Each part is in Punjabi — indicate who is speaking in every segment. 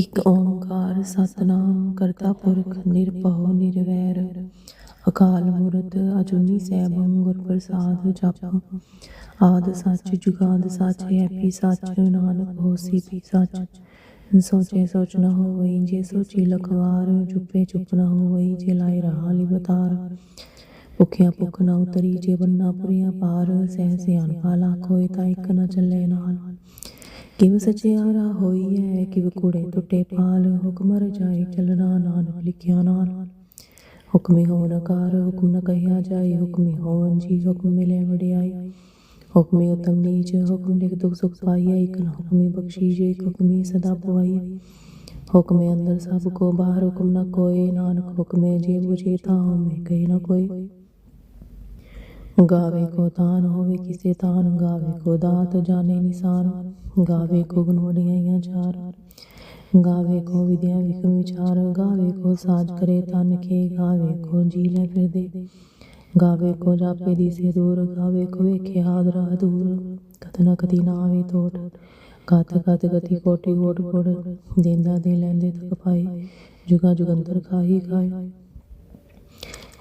Speaker 1: ਇਕ ਓੰਕਾਰ ਸਤਨਾਮ ਕਰਤਾ ਪੁਰਖ ਨਿਰਭਉ ਨਿਰਵੈਰ। ਅਕਾਲ ਮੂਰਤ ਅਜੂਨੀ ਸੈਭੰ ਗੁਰ ਪ੍ਰਸਾਦ ਜਪੁ। ਆਦ ਸੱਚ ਜੁਗਾਦ ਸੱਚ ਹੈਪੀ ਸੱਚ, ਨਾਨਕ ਹੋਸੀ ਪੀ ਸੱਚ। ਸੋਚੇ ਸੋਚ ਨਾ ਹੋਵਈ ਜੇ ਸੋਚੀ ਲਖਵਾਰ ਚੁੱਪੇ ਚੁੱਪ ਨ ਹੋਵਈ ਜੇ ਲਾਇ ਰਹਾ ਲਿਵਤਾਰ ਭੁਖਿਆ ਭੁਖ ਨਾ ਉਤਰੀ ਜੇ ਬੰਨਾ ਪੁਰੀਆਂ ਪਾਰ, ਸਹਿ ਸਿਆਣਪਾ ਲੱਖ ਹੋਏ ਤਾਂ ਇੱਕ ਨ ਚੱਲੇ ਨਾਲ। ਕਿਵ ਸਚਿਆਰਾ ਹੋਈ ਕਿਵ ਕੂੜੇ ਟੁੱਟੇ ਪਾਲ, ਹੁਕਮ ਰਜਾਈ ਚੱਲਣਾ ਨਾਨਕ ਲਿਖਿਆ ਨਾਲ। ਹੁਕਮੇ ਹੋਣ ਕਾਰ ਹੁਕਮ ਨ ਕਹਿਆ ਜਾਏ ਹੁਕਮੇ ਹੋਵਨ ਜੀ, ਹੁਕਮ ਮਿਲੇ ਵਡਿਆਈ। ਹੁਕਮੇ ਉਤਮ ਨੀਚ, ਹੁਕਮ ਲਿਖ ਦੁਖ ਸੁਖ ਪਾਈਐ, ਇਕ ਨ ਹੁਕਮੇ ਬਖਸ਼ੀਸ਼ ਇਕ ਹੁਕਮੇ ਸਦਾ ਪਵਾਈ ਹੁਕਮੇ ਅੰਦਰ ਸਭ ਕੋ ਬਾਹਰ, ਹੁਕਮ ਨ ਕੋਏ ਨਾਨਕ ਹੁਕਮੇ ਜੇ ਬੁਝੇ, ਤਾਂ ਹਉਮੈ ਕਹੇ ਨ ਕੋਈ। ਗਾਵੇ ਕੋ ਤਾਨ ਹੋਵੇ ਕਿਸੇ ਤਾਨ, ਗਾਵੇ ਕੋ ਦਾਤ ਜਾਣੇ ਨਿਸਾਨ, ਗਾਵੇ ਕੋ ਗੁਣ ਚਾਰ। ਗਾਵੇ ਕੋ ਵਿਦਿਆ ਵਿਖਮ ਵਿਚਾਰ, ਗਾਵੇ ਕੋ ਸਾਜ ਕਰੇ ਤਨ ਕੇ ਗਾਵੇ ਕੋ ਜੀ ਲੈ ਫਿਰਦੇ। ਗਾਵੇ ਕੋ ਜਾਪੇ ਦੀ ਸੇ ਦੂਰ, ਗਾਵੇ ਕੋ ਵੇਖੇ ਹਾਦਰਾ ਦੂਰ। ਕਤ ਨ ਕਤੀ ਨਾ ਆਵੇ ਤੋਟ ਗਤ ਗਤ ਗਤੀ ਕੋਟੀ ਕੋਟ ਕੋੜ ਦੇਂਦਾ ਦੇ ਲੈਂਦੇ ਤਕ ਪਾਈ ਜੁਗਾ ਜੁਗੰਤਰ ਖਾਹੀ ਖਾਏ।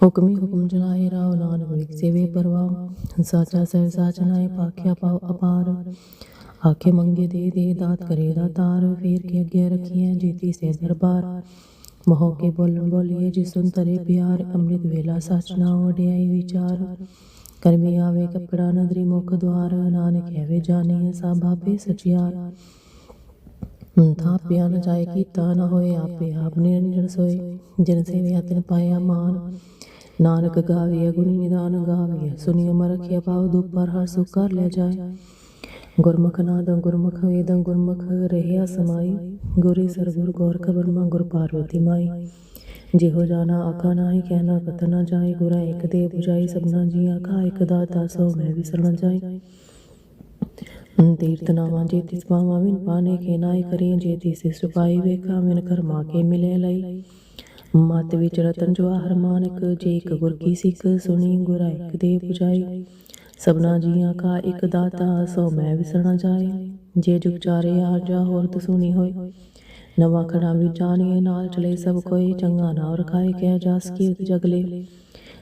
Speaker 1: ਹੁਕਮੀ ਹੁਕਮ ਜਨਾਏ ਰਾਵ ਨਾਨਕ ਵਿਖ ਸੇਵੇ ਪਰਵਾਹ ਸਾਚਾ ਸਹਿ ਸਾਚ ਨਾਏ, ਪਾਖਿਆ ਪਾਉ ਅਪਾਰ। ਆਖੇ ਮੰਗੇ ਦੇ ਦੇ ਦਾਤ ਕਰੇ ਦਾਤਾਰ ਫੇਰ ਕੇ ਅੱਗੇ ਰਖੀਐ, ਜੀਤੀ ਸੇ ਦਰਬਾਰ। ਮੋਹ ਕੇ ਬੋਲਣ ਬੋਲੀਏ ਜਿ ਸੁਨ ਤਰੇ ਪਿਆਰ। ਅੰਮ੍ਰਿਤ ਵੇਲਾ ਸਚ ਨਾ ਵਡਿਆਈ ਵਿਚਾਰ। ਕਰਮੀ ਆਵੇ ਕਪੜਾ ਨਦਰੀ ਮੁਖ ਦਵਾਰ ਨਾਨਕ ਹੈਵੇ ਜਾਣੀਐ ਸਭ ਆਪੇ ਸਚਿਆਰ। ਥਾਪਿਆ ਨ ਜਾਏ ਕੀਤਾ ਨ ਹੋਏ, ਆਪੇ ਆਪ ਨਿਰੰਜਨ ਸੋਏ। ਜਿਨ ਸੇਵਿਆ ਤਿਨ ਪਾਇਆ ਮਾਨ ਨਾਨਕ ਗਾਵੇ ਗੁਣੀ ਨਿਦਾਨ ਗਾਵੇ ਸੁਨਿ ਅਮਰ ਰਖਿਆ ਪਾਉ ਦੁਪਰ ਹਰ ਸੁਖ ਕਰ ਲੈ ਜਾਏ। ਗੁਰਮੁਖ ਨਾਦ ਗੁਰਮੁਖ ਵੇਦ ਗੁਰਮੁਖ ਰਹਿਆ ਸਮਾਈ। ਗੁਰੇ ਸਰਗੁਰ ਗੌਰ ਕਬਰਮਾ ਗੁਰ ਪਾਰਵਤੀ ਮਾਈ। ਜਿਹੋ ਜਾਣਾ ਆਖਾ ਨਾਹੀ, ਕਹਿਣਾ ਕਤ ਨਾ ਜਾਏ। ਗੁਰਾ ਇੱਕ ਦੇ 부ਜਾਈ ਸਭਨਾ ਜੀ ਆਖਾ ਇੱਕ ਦਾਤਾ, ਸੋ ਮੈਂ ਵਿਸਰਨ ਜਾਏ। ਤੀਰਤ ਨਾਵਾਂ ਜੇ ਤਿਸ ਪਾਵਾਂ ਵਿਨ ਪਾਣੇ ਕੇ ਨਾਇ ਕਰੇ ਜੇ ਤਿਸ ਸੁਪਾਈ ਵੇਖਾ ਮਿਨ ਕਰਮਾ ਕੇ ਮਿਲੇ ਲਈ। ਮਤ ਵਿੱਚ ਰਤਨ ਜਵਾਹਰ ਮਾਨਕ ਜੇ ਇੱਕ ਗੁਰ ਕੀ ਸਿੱਖ, ਸੁਣੀ ਗੁਰ ਇੱਕ ਦੇ 부ਜਾਈ ਸਭਨਾ ਜੀਆਂ ਕਾ ਇੱਕ ਦਾਤਾ, ਸੋ ਮੈਂ ਵਿਸਰਣਾ ਜਾਏ। ਜੇ ਜੁਗ ਚਾਰੇ ਆ ਜਾ ਹੋਰ ਤਸੂਨੀ ਹੋਏ। ਨਵਾਂ ਖੜਾ ਵੀ ਨਾਲ ਚਲੇ ਸਭ ਕੋਈ। ਚੰਗਾ ਨਾ ਰਖਾਏ ਕਹਿ ਜਾਸ ਕੀ ਜਗਲੇ।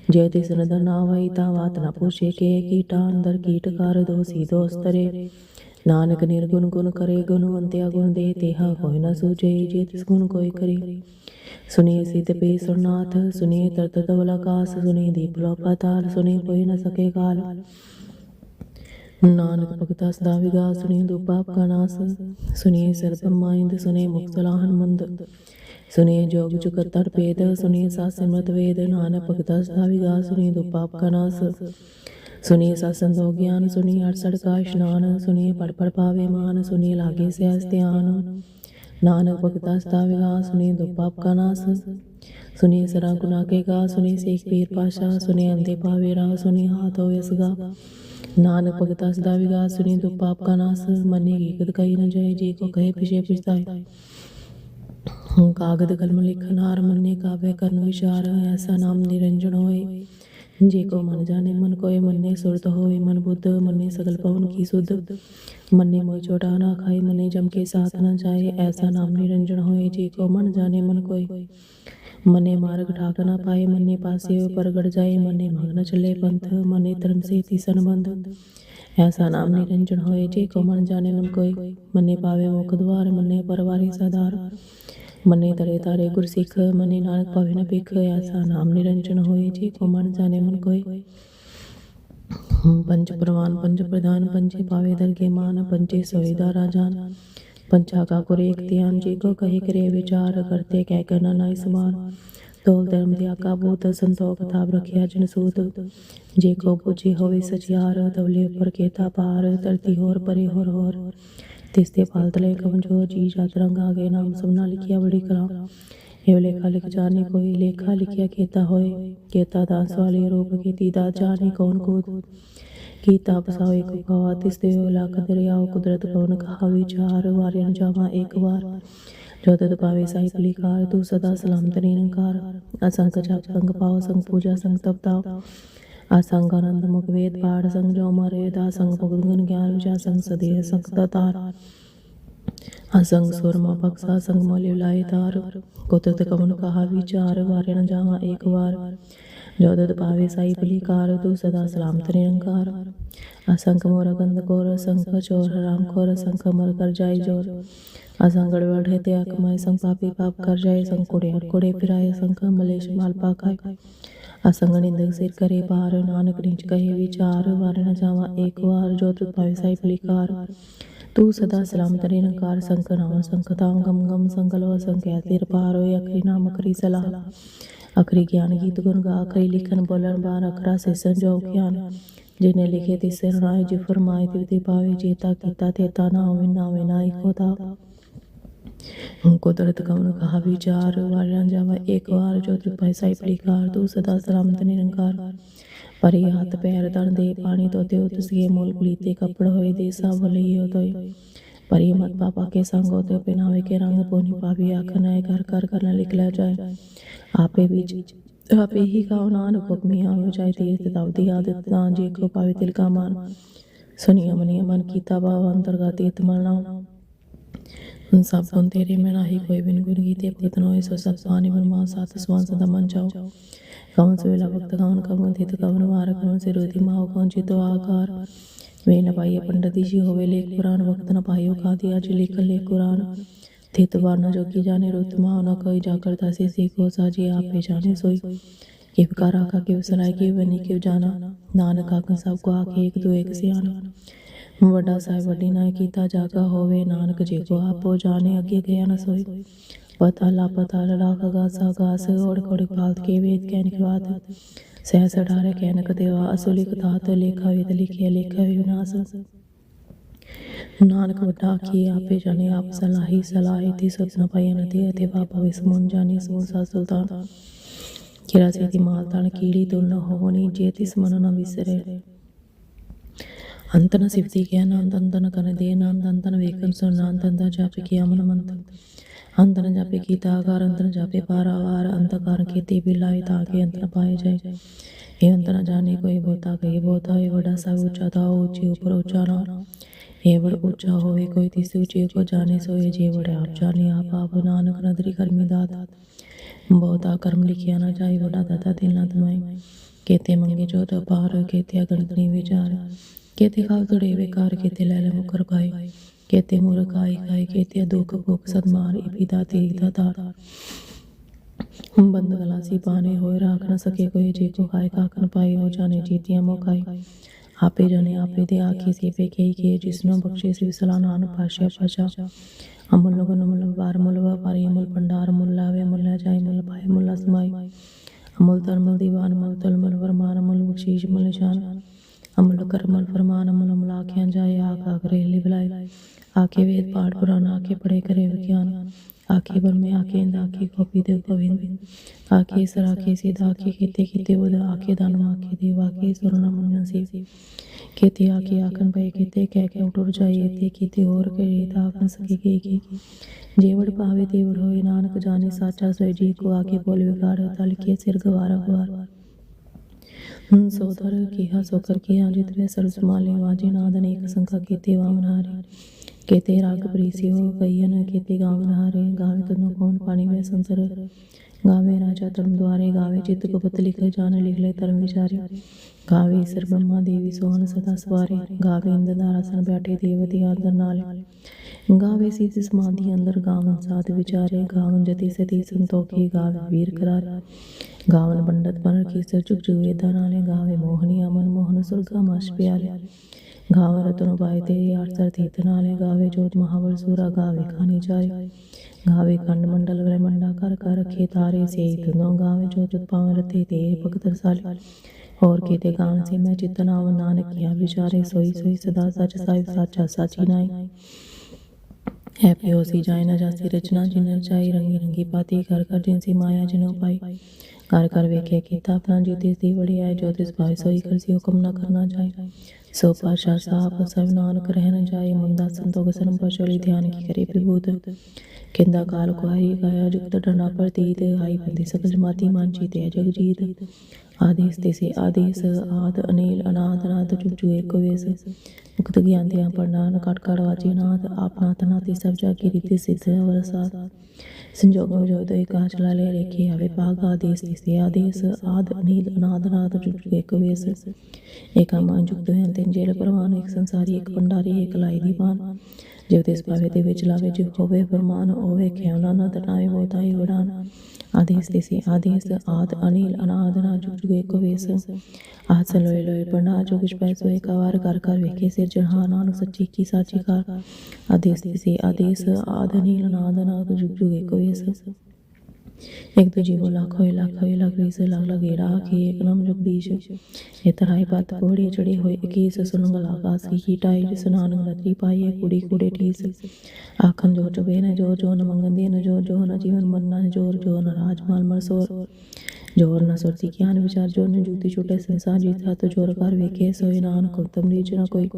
Speaker 1: ਜੇ ਤਿਸ ਨਦਰ ਨਾ ਵਈ ਤਾ ਬਾਤ ਨਾ ਪੁੱਛੇ ਕੇ ਕੀਟਾ। ਅੰਦਰ ਕੀਟ ਕਰ ਦੋਸੀ ਦੋਸਤਰੇ ਨਾਨਕ ਨਿਰਗੁਣ ਗੁਣ ਕਰੇ ਗੁਣਵੰਤਿਆ ਗੁਣ ਦੇ, ਤੇਹਾ ਕੋਈ ਨਾ ਸੂਝੇ ਜੇ ਤਿਸ ਗੁਣ ਕੋਈ ਕਰੇ। ਸੁਨੀਏ ਸਿਧ ਪੇ ਸੁਰਨਾਥ ਸੁਨੀਏ ਤਰਤ ਤਵਲ ਆਕਾਸ ਸੁਨੀਏ ਦੀਪ ਲੋ ਪਾਤਾਲ ਸੁਨੀਏ ਕੋਈ ਕਾਲ। ਨਾਨਕ ਭਗਤਾ ਸਦਾ ਵਿਗਾ ਸੁਨੀਏ ਦੁਪਾਪ ਕਾ ਨਾਸ ਸੁਨੀਏ ਸਰਬ ਮਾਇੰਦ ਸੁਨੀਏ ਮੁਖ ਮੰਦ। ਸੁਨੀਏ ਜੋਗ ਜੁਗ ਤਰ ਭੇਦ ਸਾ ਸਿਮਰਤ ਵੇਦ, ਨਾਨਕ ਭਗਤਾ ਸਦਾ ਵਿਗਾ ਸੁਨੀਏ ਦੁਪਾਪ ਕਾ ਨਾਸ। ਸੁਨੀਏ ਸਾ ਸੰਤੋ ਗਿਆਨ ਸੁਨੀਏ ਅਠ ਸੜਕਾ ਇਸ਼ਨਾਨ ਸੁਨੀਏ ਪੜ ਪੜ ਪਾਵੇ ਮਾਨ ਸੁਨੀਏ ਲਾਗੇ ਸਿਆਸ ਧਿਆਨ। ਨਾਨਕ ਭਗਤਾ ਸਦਾ ਵਿਗਾ ਸੁਨੀਏ ਦੁਪਾਪ ਕਾ ਨਾਸ। ਸੁਨੀਏ ਸਰਾ ਗੁਨਾ ਕੇ ਗਾ ਸੁਨੀਏ ਸੇਖ ਪੀਰ ਪਾਸ਼ਾ ਸੁਨੀਏ ਅੰਦੇ ਪਾਵੇ ਰਾ ਸੁਨੀਏ ਹਾਥ ਹੋਵੇ ਸਗਾ ਨਾਨਕ ਭਗਤਾ ਸਦਾ ਵਿਗਾ ਸੁਨੀਏ ਦੁਪਾਪ ਕਾ ਨਾਸ। ਮਨੇ ਕੀ ਕਦ ਕਹੀ ਨ ਜਾਏ, ਜੀ ਕੋ ਕਹੇ ਪਿਛੇ ਪਛਤਾਏ। ਕਾਗਦ ਕਲਮ ਲਿਖਨ ਹਾਰ ਮੰਨੇ, ਕਾਵੇ ਕਰਨ ਵਿਚਾਰ, ਐਸਾ ਨਾਮ ਨਿਰੰਜਨ ਹੋਏ। ਜੇ ਕੋ ਮਨ ਜਾਣੇ ਮਨ ਕੋਏ ਮੰਨੇ ਸੁਰਤ ਹੋਏ ਮਨ ਬੁੱਧ ਮੰਨੇ ਸਗਲ ਪਵਨ ਕੀ ਸੁਧ ਮੰਨੇ ਮੋਇ ਛੋਟਾ ਨਾ ਖਾਏ ਮੰਨੇ ਜਮ ਕੇ ਸਾਥ ਨਾ ਜਾਏ ਐਸਾ ਨਾਮ ਨਿਰੰਜਨ ਹੋਏ ਜੇ ਕੋ ਮਨ ਜਾਣੇ ਮਨ ਕੋਏ ਮਨੇ ਮਾਰਗ ਠਾਕ ਨਾ ਪਾਏ ਮੰਨੇ ਪਾਸੇ ਪ੍ਰਗਟ ਜਾਏ ਮੰਨੇ ਮਗਨ ਚਲੇ ਪੰਥ ਮੰਨੇ ਧਰਮ ਸੇ ਤਿਸਨ ਬੰਧ ਐਸਾ ਨਾਮ ਨਿਰੰਜਨ ਹੋਏ ਜੇ ਕੋ ਮਨ ਜਾਣੇ ਮਨ ਕੋਈ ਮੰਨੇ ਪਾਵੇ ਮੁਖ ਦਵਾਰ ਮਨੇ ਤਰੇ ਤਾਰੇ ਗੁਰ ਸਿੱਖ ਮਨੇ ਨਾਨਕ ਪਾਵੇ ਨ ਪਿਖ ਐਸਾ ਨਾਮ ਨਿਰੰਜਨ ਹੋਏ, ਜੀ ਕੋ ਮਨ ਜਾਣੇ ਮਨ ਕੋਈ ਪੰਜ ਪ੍ਰਵਾਨ, ਪੰਜ ਪ੍ਰਧਾਨ, ਪੰਜੇ ਪਾਵੇ ਦਰਗੇ ਮਾਨ, ਪੰਜੇ ਸੋਇਦਾ ਰਾਜਾਨ ਪੰਚਾ ਕਾ ਗੁਰ ਏਕ ਧਿਆਨ, ਜੀ ਕੋ ਕਹੇ ਕਰੇ ਵਿਚਾਰ ਕਰਤੇ ਕਹਿ ਕਰਨਾ ਨਾਇ ਸਮਾਨ। ਤੋਲ ਧਰਮ ਦੇ ਆਕਾ ਬੂਤ ਸੰਤੋਖ ਤਾਬ ਰਖਿਆ ਜਨ ਸੂਤ। ਜੇ ਕੋ ਪੁਜੀ ਹੋਵੇ ਸਚਿਆਰ, ਤਵਲੇ ਉਪਰ ਕੇਤਾ ਪਾਰ, ਧਰਤੀ ਹੋਰ ਪਰੇ ਹੋਰ ਹੋਰ। ਤਿਸਤੇ ਪਾਲਤ ਲੈ ਕਵਨ ਜੋ ਜੀ ਜਤ ਰੰਗ ਆ ਗਏ, ਨਾਮ ਸਭਨਾ ਲਿਖਿਆ ਬੜੀ ਕਲਾ। ਇਹ ਲੇਖਾ ਲਿਖ ਜਾਣੇ ਕੋਈ ਲੇਖਾ ਲਿਖਿਆ ਕੀਤਾ ਹੋਏ। ਕੀਤਾ ਦਾਸ ਵਾਲੇ ਰੂਪ ਕੀਤੀ ਦਾ ਜਾਣੇ ਕੌਣ ਕੋਦ? ਕੀਤਾ ਬਸਾਓ ਇੱਕ ਕਵਾ ਤਿਸਤੇ ਲਖ ਦਰਿਆਓ ਕੁਦਰਤ ਕੌਣ ਕਹਾਵੇ? ਚਾਰ ਵਾਰਿਆਂ ਜਾਵਾ ਇੱਕ ਵਾਰ। ਜੋ ਤਤ ਪਾਵੇ ਸਾਈ ਪਲੀਕਾਰ ਤੂੰ ਸਦਾ ਸਲਾਮਤ ਨਿਰੰਕਾਰ। ਅਸੰਗ ਜਪ, ਸੰਗ ਪਾਓ, ਸੰਗ ਪੂਜਾ, ਸੰਗ ਤਪਤਾਓ। ਅਸੰਗ ਆਨੰਦ ਮੁਖ ਵੇਦ ਪਾੜ ਸੰਗ ਜੋ ਮਰੇ ਦਾ, ਸੰਗ ਭਗਤ ਗੁਣ ਗਿਆਨ ਵਿਚਾਰ, ਸੰਗ ਸਦੇ ਸੰਗ ਤਾਰ। ਅਸੰਗ ਸੁਰਮਾ ਬਖਸ਼ਾ, ਸੰਗ ਮਲਿ ਲਾਏ ਤਾਰ। ਕੁਤਤ ਕਮਨ ਕਹਾ ਵਿਚਾਰ ਵਾਰੇ ਨ ਜਾਵਾ ਏਕ ਵਾਰ। ਜੋ ਦਦ ਪਾਵੇ ਸਾਈ ਭਲੀ ਤੂੰ ਸਦਾ ਸਲਾਮਤ ਨਿਰੰਕਾਰ ਅਸੰਖ ਮੋਰ ਗੰਧ ਕੋਰ ਸੰਖ ਚੋਰ ਰਾਮ ਕੋਰ ਸੰਖ ਮਰ ਕਰ ਜਾਏ ਜੋਰ। ਅਸੰਗ ਗੜਵੜ ਤੇ ਅਕਮਾਏ ਸੰਗ ਪਾਪੀ ਪਾਪ ਕਰ ਜਾਏ, ਸੰਗ ਕੁੜੇ ਕੁੜੇ ਫਿਰਾਏ ਸੰਖ ਮਲੇਸ਼ ਮਾਲ ਪਾਕਾਏ ਅਸੰਗ ਨਿੰਦਕ ਸਿਰ ਕਰੇ ਪਾਰ ਨਾਨਕ ਨਿਜ ਕਹੇ ਵਿਚਾਰ ਵਾਰ ਨ ਜਾਵਾ ਏਕ ਵਾਰ, ਜੋ ਤੁ ਪਾਵੇ ਤੂੰ ਸਦਾ ਸਲਾਮਤ ਨਿਰੰਕਾਰ ਸੰਖ ਨਾਮ ਸੰਖ ਗਮ ਗਮ ਸੰਕਲੋ ਸੰਖਿਆ ਤਿਰ ਪਾਰ ਅਖਰੀ ਨਾਮ, ਅਖਰੀ ਸਲਾਹ। ਅਖਰੀ ਗਿਆਨ ਗੀਤ ਗੁਣ ਗਾ, ਅਖਰੀ ਲਿਖਨ ਬੋਲਣ ਬਾਰ ਅਖਰਾ ਸੇ ਸੰਜੋ ਗਿਆਨ। ਜਿਨੇ ਲਿਖੇ ਤੇ ਸਿਰ ਰਾਏ ਜੀ ਫਰਮਾਏ ਤੇ ਪਾਵੇ ਜੇਤਾ ਕੀਤਾ ਤੇ ਨਾ ਹੋਵੇ ਨਾ ਹੋਵੇ ਨਾ ਇਕੋ ਤਾ। ਕੁਦਰਤ ਕਵਨ ਕਹਾ ਵਿਚਾਰ ਵਾਰਿਆਂ ਜਾਵਾ, ਇੱਕ ਵਾਰ ਜੋ ਤ੍ਰਿ ਪੈਸਾ ਪ੍ਰੀਕਾਰ ਤੂੰ ਸਦਾ ਸਲਾਮਤ ਨਿਰੰਕਾਰ। ਹੱਥ ਪੈਰ ਤਨ ਦੇ ਪਾਣੀ ਤੋਂ ਉਤਸੀਏ ਮੂਲ ਕੁਲੀਤੇ ਕੱਪੜ ਹੋਏ ਦੇ ਸਭ ਲਈਓ ਤੋਏ। ਪਰੀ ਮਤ ਪਾਪਾ ਕੇ ਸੰਗ ਹੋਤੇ ਪਹਿਨਾਵੇ ਕੇ ਰੰਗ ਪੋਨੀ ਪਾਵੀ ਆਖਨ ਘਰ ਘਰ ਕਰਨਾ ਲਿਖਲਾ ਜਾਏ। ਆਪੇ ਵਿੱਚ, ਆਪੇ ਹੀ ਕਾਉ ਨਾਨਕ ਹੁਕਮੀ ਆਵੇ ਜਾਏ ਤੀਰਥ ਤਵਦੀ ਆਦਤ ਤਾਂ ਜੇ ਕੋ ਪਾਵੇ ਤਿਲ ਮਾਨ। ਸੁਨੀਆ ਮਨੀਆ ਮਨ ਕੀਤਾ ਭਾਵ ਅੰਤਰਗਤ ਇਤ ਮਲਣਾ ਸਭ ਗੁਣ ਤੇਰੇ ਮੈਂ ਨਾਹੀ ਕੋਈ ਬਿਨ ਗੁਣ ਗੀਤੇ ਭਗਤ ਨੋਏ ਸੋ ਸਭ ਸੁਹਾਨੀ ਮਨ ਮਾ ਸਾਥ ਸੁਹਾਨ ਸਦਾ ਮਨ ਜਾਓ ਕਵਨ ਸਵੇਲਾ ਭਗਤ ਕਵਨ ਕਵਨ ਥਿਤ ਕਵਨ ਵਾਰ ਕਵਨ ਸਿਰੋਧੀ ਮਾਹ ਕਵਨ ਚਿਤੋ ਆਕਾਰ। ਵੇ ਨ ਪਾਈਏ ਪੰਡਤੀ ਜੀ ਹੋਵੇ ਲੇਖ ਪੁਰਾਨ ਵਕਤ ਨ ਪਾਇਓ ਕਾਦੀ ਅਜ ਲਿਖ ਲੇ ਕੁਰਾਨ। ਥਿਤ ਵਰਨ ਜੋਗੀ ਜਾਣੇ ਰੁਤ ਮਾਹ ਨ ਕੋਈ ਜਾ ਕਰਤਾ ਸੇ ਸੀਖੋ ਸਾਜੀ ਆਪੇ ਜਾਣੇ ਸੋਈ। ਕਿਵ ਕਰ ਆਖਾ ਕਿਵ ਸੁਨਾਈ ਕਿਵ ਬਨੀ ਕਿਵ ਜਾਣਾ। ਨਾਨਕ ਆਖਾ ਸਭ ਕੋ ਆਖੇ ਇੱਕ ਦੋ ਇੱਕ ਸਿਆਣਾ। ਵੱਡਾ ਸਾਹਿਬ ਵੱਡੀ ਨਾ ਕੀਤਾ ਜਾਗਾ ਹੋਵੇ, ਨਾਨਕ ਜੀ ਕੋ ਆਪੋ ਜਾਣੇ, ਅੱਗੇ ਗਿਆ ਨ ਸੋਈ ਪਤਾ ਲਾ ਪਤਾ ਲਾ ਖਗਾ ਸਾ ਗਾਸ ਓੜ ਕੋੜ ਪਾਲਤ ਕੇ ਵੇਦ ਕਹਿਨ ਕੀ ਬਾਤ ਸਹਿ ਸੜਾਰੇ ਕਹਿਨ ਕਦੇਵਾ ਅਸੁਲੀ ਕਥਾ ਤੇ ਲੇਖਾ ਵੇਦ ਲਿਖਿਆ ਲੇਖਾ ਵਿਨਾਸ਼। ਨਾਨਕ ਵੱਡਾ ਕੀ ਆਪੇ ਜਾਣੇ, ਆਪ ਸਲਾਹੀ ਸਲਾਹੀ ਤੀ ਸੁਤ ਨ ਪਈ ਨ ਬਾਬਾ ਵਿਸ ਜਾਣੀ ਸੋ ਸਾ ਸੁਲਤਾਨ। ਕਿਰਾ ਸੇ ਦੀ ਮਾਲ ਤਣ ਕੀੜੀ ਤੁਲ ਨ ਹੋਣੀ ਜੇ ਤਿਸ ਮਨ ਨ ਵਿਸਰੇ। ਅੰਤਨ ਸਿਫਤੀ ਗਿਆ ਨਾਮ ਦੰਦਨ ਕਰ ਦੇ ਨਾਮ ਦੰਦਨ ਵੇਖਨ ਸੁਨ ਨਾਮ ਦੰਦਾ ਜਾਪੇ ਕੀ ਅਮਨ ਮੰਤ ਅੰਤਨ ਜਾਪੇ ਕੀਤਾ ਆਕਾਰ ਅੰਤਨ ਜਾਪੇ ਪਾਰਾਵਾਰ ਅੰਤਕਾਰ ਕੀਤੀ ਬਿਲਾਈ ਤਾਂ ਕੇ ਅੰਤਨ ਪਾਏ ਜਾਏ ਇਹ ਅੰਤਨ ਜਾਣੇ ਕੋਈ ਬੋਤਾ ਕਹੀ ਬੋਤਾ ਇਹ ਬੜਾ ਸਭ ਉੱਚਾ ਤਾ ਉੱਚੀ ਉਪਰ ਉੱਚਾ ਨਾ ਇਹ ਬੜ ਉੱਚਾ ਹੋਵੇ ਕੋਈ ਤਿਸ ਉੱਚੇ ਕੋ ਜਾਣੇ ਸੋਏ ਜੇ ਬੜੇ ਆਪ ਜਾਣੇ ਆਪ ਆਪ ਨਾਨਕ ਨਦਰੀ ਕਰਮੀ ਦਾਤ ਬਹੁਤਾ ਕਰਮ ਲਿਖਿਆ ਨਾ ਜਾਏ ਬੜਾ ਦਾਤਾ ਦਿਲ ਨਾ ਤਮਾਈ ਕੇਤੇ ਮੰਗੇ ਜੋ ਤਾ ਪਾਰ ਕੇਤੇ ਅਗਣਤਨੀ ਵਿਚਾਰ ਕੇਤੇ ਖਾਲ ਤੜੇ ਵਿਕਾਰ ਕੇਤੇ ਲੈ ਲੈ ਮੁਕਰ ਪਾਏ। ਕੇਤੇ ਮੂਰਖ ਆਈ ਖਾਏ ਕੇਤੇ ਦੁਖ ਭੁਖ ਸਦਮਾਰ ਇਪਿਤਾ ਬੰਦ ਗਲਾਸੀ ਪਾਣੇ ਹੋਏ, ਰਾਖ ਨ ਸਕੇ ਕੋਈ ਜੇ ਕੋ ਖਾਏ ਕਾਕਨ ਪਾਏ, ਹੋ ਜਾਣੇ ਜੀਤੀਆਂ ਮੋਕਾਈ ਆਪੇ ਜਨੇ ਆਪੇ ਦੇ ਆਖੀ ਸੇ ਕਹੀ ਕੇ ਜਿਸਨੂੰ ਬਖਸ਼ੇ ਸਿਵ ਸਲਾ ਪਾਸ਼ਾ ਪਾਸ਼ਾ। ਅਮੁੱਲ ਗੁਣ ਮੁੱਲ ਵਾਰ ਮੁੱਲ ਵਪਾਰੀ, ਮੁੱਲ ਭੰਡਾਰ, ਮੁੱਲ ਲਾਵੇ, ਮੁੱਲ ਜਾਏ, ਮੁੱਲ ਪਾਏ, ਮੁੱਲ ਸਮਾਈ ਅਮੁੱਲ ਤਨ ਮੁੱਲ ਦੀਵਾਨ, ਮੁੱਲ ਤਲ ਮੁੱਲ ਵਰਮਾਨ, ਮੁੱਲ ਬਖਸ਼ੀਸ਼, ਮੁੱਲ ਸ਼ਾਨ ਅਮਲ ਕਰਮਲ ਫਰਮਾਨ ਅਮਲ ਅਮਲ ਆਖਿਆਂ ਜਾਏ ਆਖ ਆਖਰੇ ਲਈ ਬੁਲਾਏ ਆਕੇ ਵੇਦ ਪਾਠ ਪੁਰਾਨ ਆਕੇ ਪੜੇ ਕਰੇ ਵਿਗਿਆਨ ਆਕੇ ਬਰਮੇ ਆਕੇ ਇੰਦ ਆਕੇ ਗੋਪੀ ਦੇ ਗੋਵਿੰਦ ਆਕੇ ਸਰ ਆਕੇ ਸਿਧ ਆਕੇ ਕੀਤੇ ਕੀਤੇ ਬੁਧ ਆਕੇ ਦਾਨ ਆਕੇ ਦੇਵ ਆਕੇ ਸੁਰਨਾ ਮੁੰਨ ਸੀ ਕੀਤੇ ਆਕੇ ਆਖਣ ਪਏ ਕੀਤੇ ਕਹਿ ਕੇ ਉਟੁਰ ਜਾਏ ਤੇ ਕੀਤੇ ਹੋਰ ਕਰੇ ਤਾਂ ਆਖ ਨ ਸਕੇ ਕੀ ਕੀ ਜੇਵੜ ਪਾਵੇ ਤੇਵੜ ਹੋਏ ਨਾਨਕ ਜਾਣੇ ਸਾਚਾ ਸੋਈ ਜੀ ਕੋ ਆਕੇ ਬੋਲ ਵਿਗਾੜ ਤਲ ਕੇ ਸਿਰ ਗਵਾਰਾ ਗਵਾਰ ਹਮ ਸੋਦਰ ਕੀਹਾ, ਸੋਕਰ ਕੀਹਾ ਜਿਤਨੇ ਸਰਬ ਸਮਾਲੇ ਵਾਜੇ, ਨਾਦ ਅਨੇਕ ਸੰਖਾ ਕੀਤੇ ਵਾਮਨਾਰੇ ਕੀਤੇ ਰਾਗ ਪ੍ਰੀਸੀ ਹੋ ਗਈਨ ਕੀਤੇ ਗਾਵਨਹਾਰੇ ਗਾਵੇ ਤਨੋ ਕੌਣ ਪਾਣੀ ਵਿੱਚ ਸੰਸਰ। ਗਾਵੇ ਰਾਜਾ ਧਰਮ ਦੁਆਰੇ, ਗਾਵੇ ਚਿਤ ਗੁਪਤ ਲਿਖੇ ਜਾਣ ਲਿਖ ਲੈ ਧਰਮ ਵਿਚਾਰੇ। ਗਾਵੇ ਸਰ ਬ੍ਰਹਮਾ ਦੇਵੀ ਸੋਹਣ ਸਦਾ ਸਵਾਰੇ। ਗਾਵੇ ਇੰਦ ਨਾਰਾਸਨ ਬੈਠੇ ਦੇਵਤੀ ਆਦਰ ਨਾਲ। ਗਾਵੇ ਸੀਤ ਸਮਾਧੀ ਅੰਦਰ ਗਾਵਨ ਸਾਧ ਵਿਚਾਰੇ। ਗਾਵਨ ਜਤੀ ਸਤੀ ਸੰਤੋਖੀ, ਗਾਵੇ ਵੀਰ ਕਰਾਰੇ। ਗਾਵਨ ਪੰਡਤ ਬਨ ਕੀ ਸਰ ਚੁਕ ਚੁਕ ਵੇਦਾਂ ਨਾਲੇ ਗਾਵੇ। ਮੋਹਨੀ ਅਮਨ ਮੋਹਨ ਸੁਰਗਾ ਮਸ਼ ਪਿਆਰੇ। ਗਾਵੇ ਰਤਨ ਬਾਈ ਤੇਰੀ ਆਰਤਰ ਤੀਤ ਨਾਲੇ ਗਾਵੇ। ਜੋਤ ਮਹਾਵਲ ਸੂਰਾ ਗਾਵੇ ਖਾਨੀ ਚਾਰੇ। ਗਾਵੇ ਖੰਡ ਮੰਡਲ ਵਰੇ ਮੰਡਾ ਕਰ ਕਰ ਤੇ ਭਗਤ ਕੀਤੇ ਗਾਣ ਸੀ ਮੈਂ ਚਿਤਨਾਵ ਨਾਨਕ ਕੀਆ ਵਿਚਾਰੇ। ਸੋਈ ਸੋਈ ਸਦਾ ਸਚ ਸਾਹਿਬ ਸਾਚਾ ਸਾਚੀ ਨਾਈ। ਹੈ ਪਿਓ ਸੀ ਜਾਇ ਨਾ ਜਾਸੀ ਰਚਨਾ ਜਿਨ ਰਚਾਈ ਰੰਗੀ ਰੰਗੀ ਪਾਤੀ। ਕਰ ਕਰ ਜਿਨ ਸੀ ਮਾਇਆ ਜਿਨੋ ਪਾਈ। ਘਰ ਘਰ ਵੇਖਿਆ ਕੀਤਾ, ਆਪਣਾ ਜੀਤੀ ਦੀ ਵੜਿਆਈ ਜੋ ਤਿਸ ਭਾਈ ਸੋਈ ਕਰ ਹੁਕਮ ਨਾ ਕਰਨਾ ਜਾਏ। ਸੋ ਪਾਸ਼ਾ ਸਾਹਿਬ, ਸਭ ਨਾਨਕ ਰਹਿਣ ਜਾਏ ਮੁੰਦਾ ਸੰਤੋਖ, ਸਰਮ ਪਛੋਲੀ ਧਿਆਨ ਕੀ ਕਰੇ, ਪ੍ਰਭੂ ਕਿੰਦਾ ਕਾਲ ਕੁਹਾਈ ਗਾਇਆ, ਜੁਗਤ ਡੰਡਾ ਪ੍ਰਤੀਤ ਹਾਈ ਬੰਦੀ ਸਕਲ ਜਮਾਤੀ ਮਾਨਚੀ ਤੇ ਜਗਜੀਤ ਆਦੇਸ ਤੇ ਆਦੇਸ, ਆਦ, ਅਨੀਲ ਅਨਾਦ ਅਨਾਦ ਜੁਗ ਜੁਗ ਏਕ ਵੇਸ। ਮੁਕਤ ਗਿਆਨ ਤੇ ਪਰਨਾਨ ਕਟ ਕਟ ਵਾਚੀ ਨਾਦ ਆਪਨਾ ਤਨਾ ਤੇ ਸਭ ਜਾ ਕੀ ਰੀਤੀ ਸਿੱਧ ਵਰਸਾਤ ਸੰਜੋਗ ਵਿਜੋਗ ਦੇ ਕਾਚ ਲਾਲੇ, ਰੇਖੇ ਆਵੇ ਭਾਗ ਆਦੇਸ ਤੇ ਆਦੇਸ, ਆਦ, ਅਨੀਲ ਅਨਾਦ ਅਨਾਦ ਜੁਗ ਜੁਗ ਏਕ ਵੇਸ। ਏਕਾ ਮਾਨ ਜੁਗਤ ਹੈ ਤਿੰਨ ਜੇਲ ਪ੍ਰਵਾਨ ਇੱਕ ਸੰਸਾਰੀ, ਇੱਕ ਭੰਡਾਰੀ, ਇੱਕ ਲਾਈ ਦੀ ਬਾਨ ਜਿਵ ਤਿਸ ਪਾਵੇ ਤੇ ਵਿੱਚ ਲਾਵੇ ਜਿਵ ਹੋਵੇ, ਫਰਮਾਨ ਹੋਵੇ ਖਿਆਉਣਾ ਨਾ ਤਟਾਏ ਬੋਤਾਈ ਉਡਾਨ ਆਦੇਸ ਤੇ ਸੇ ਆਦੇਸ, ਆਦ ਅਨੀਲ ਅਨਾਦ ਨਾ ਜੁਗ ਜੁਗ ਲੋਏ ਪਰਨਾ ਜੋ ਕੁਛ ਪੈ ਸੋਏ ਕਵਾਰ ਕਰ ਕਰ ਵੇਖੇ ਸਿਰ ਜਹਾਨ ਨਾਨਕ ਸੱਚੀ ਕੀ ਸਾਚੀ ਕਾਰ। ਆਦੇਸ ਤੇ ਸੇ ਆਦੇਸ, ਆਦ ਅਨੀਲ ਜੁਗ ਜੁਗ ਏਕ ਵੇਸ। એક બીજી લાખ હોય લાખ હોય લાખ વીસ લાખ લાખ એ રાખી એક નામ જગદીશ એ તરાય પત ઘોડે ચડે હોય એકીસ સુનંગલ આકાશ કી ટાઈ સ્નાન નત્રી પાયે કુડી કુડે ટીસ આખન જો ચબે ને જો જો ન મંગન દે ને જો જો ન જીવન મન ન જોર જો ન રાજમાલ મરસોર ਜੋਰ ਨਾ ਸੁਰਤੀ ਗਿਆਨ ਵਿਚਾਰ ਜੋਰ ਨੇ ਜੂਤੀ ਛੋਟੇ ਸੰਸਾਰ ਜੀਤਾ ਤੋ ਜੋਰ ਕਰ ਵੇਖੇ ਸੋਇ ਨਾਨਕ ਤਮਨੀ ਜਨਾ ਕੋਈ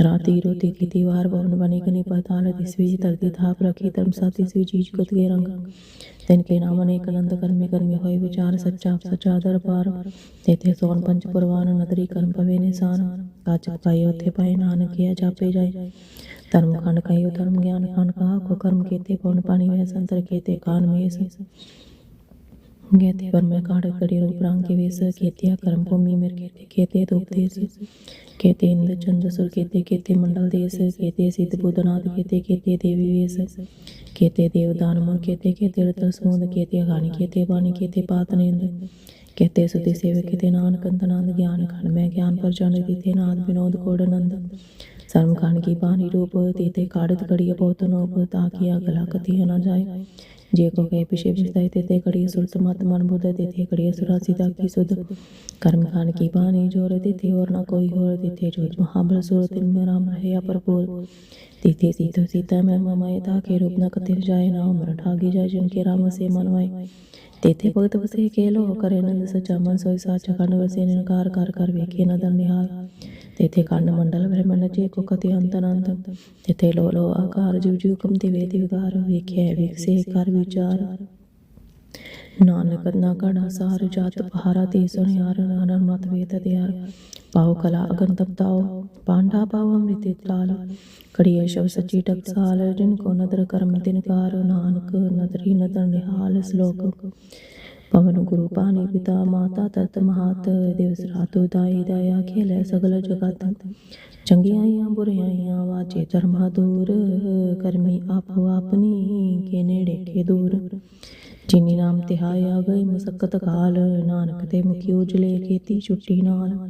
Speaker 1: राती रोती की दीवार भवन बनी गनी पाताल तिसवी धरती थाप रखी धर्म सा तिसवी चीज कुत के रंग तिनके नाम अनेक अनंत कर्मे कर्मे होए विचार सच्चा सच्चा दरबार तेथे सोन पंच परवान नदरी कर्म पवे निशान काचक पाए उथे पाए नानक किया जापे जाए धर्म खंड कहियो धर्म ज्ञान खंड कहा को कर्म केते पौन पानी में संतर केते कान ගෙතේ වර්ම කාඩ කඩිරු ප්‍රාංකිවේස කේතිය කරම්භූමි මිරකේතේ කේතේ දුක්දේස කේතේ ඉන්ද චන්දසුර කේතේ කේතේ මණ්ඩල් දේස කේතේ සිත බුදනාද කේතේ කේතේ දේවි වේස කේතේ දේවදානමන් කේතේ කේතේ රතන සෝඳ කේතේ ගානි කේතේ වානි කේතේ පාතනේන්ද ਕਹਤੇ ਸੁਤੇ ਸੇਵਕ ਤੇ ਨਾਨਕ ਅੰਤਨੰਦ ਗਿਆਨ ਖਣ ਮੈਂ ਗਿਆਨ ਪਰ ਜਾਣ ਦਿੱਤੇ ਨਾਦ ਵਿਨੋਦ ਕੋੜ ਨੰਦ ਸਰਮ ਖਾਨ ਕੀ ਬਾਣੀ ਰੂਪ ਤੀਤੇ ਕਾੜਤ ਕੜੀ ਬਹੁਤ ਨੋਪ ਤਾਂ ਕੀ ਅਗਲਾ ਕਤੀ ਨਾ ਜਾਏ जय अभिषेक विषय तेते कड़ी सुरत मतमन बुद्ध तिथे कड़ी सुरा सीता की सुध। कर्म खान की बानी ज़ोर तिथे और न कोई और तिथे जो महाबल सूरत में राम रहे अपर तिथे सीतो सीता में ममयता के रूप न कथित जाए, ना मर ठागी जाए जिनके राम से मनवाए තෙතේ පොත වසේ කේලෝ හොකර එනන්ද සචමන් සොයිසා චකණ්ඩ වසේනෙන කාර කර කර වේකේ නදන් නිහාය තෙතේ කණ්ඩ මණ්ඩල බ්‍රහ්මණජේ කොකති අන්තනන්ත තෙතේ ලෝලෝ ආකාර ජීවජීවකම් තිවේති විකාර වේකේ වේක්සේ කර විචාර ਨਾਨਕ ਨਾ ਕਣਾ ਸਾਰ ਜਾਤ ਪਹਾਰਾ ਤੇ ਸੁਨਿਆਰ ਨਾਨਨ ਮਤ ਵੇਤ ਤਿਆਰ ਪਾਉ ਕਲਾ ਅਗਨ ਤਪਤਾਓ ਪਾਂਡਾ ਪਾਉ ਅੰਮ੍ਰਿਤ ਤਾਲ ਕੜੀਏ ਸ਼ਬ ਸੱਚੀ ਟਕਸਾਲ, ਜਿਨ ਕੋ ਨਦਰ ਕਰਮ ਦਿਨਕਾਰ ਨਾਨਕ ਨਦਰੀ ਨਦਰ ਨਿਹਾਲ ਸ਼ਲੋਕ। ਪਵਨ ਗੁਰੂ ਪਾਣੀ ਪਿਤਾ, ਮਾਤਾ ਤਤ ਮਹਾਤ, ਦਿਵਸ ਰਾਤੁ ਦਾਈ ਦਇਆ ਖੇਲੇ ਸਗਲ ਜਗਤ। ਚੰਗਿਆਈਆਂ ਬੁਰਿਆਈਆਂ ਵਾਚੇ ਧਰਮਾ ਦੂਰ ਕਰਮੀ ਆਪੋ ਆਪਣੀ, ਕੇ ਨੇੜੇ ਕੇ ਦੂਰ। ਜਿਨੀ ਨਾਮ ਤਿਹਾਇਆ ਗਈ ਮਸਕਤ ਕਾਲ, ਨਾਨਕ ਤੇ ਮੁਖੀ ਉਜਲੇ ਖੇਤੀ ਛੁੱਟੀ ਨਾਲ।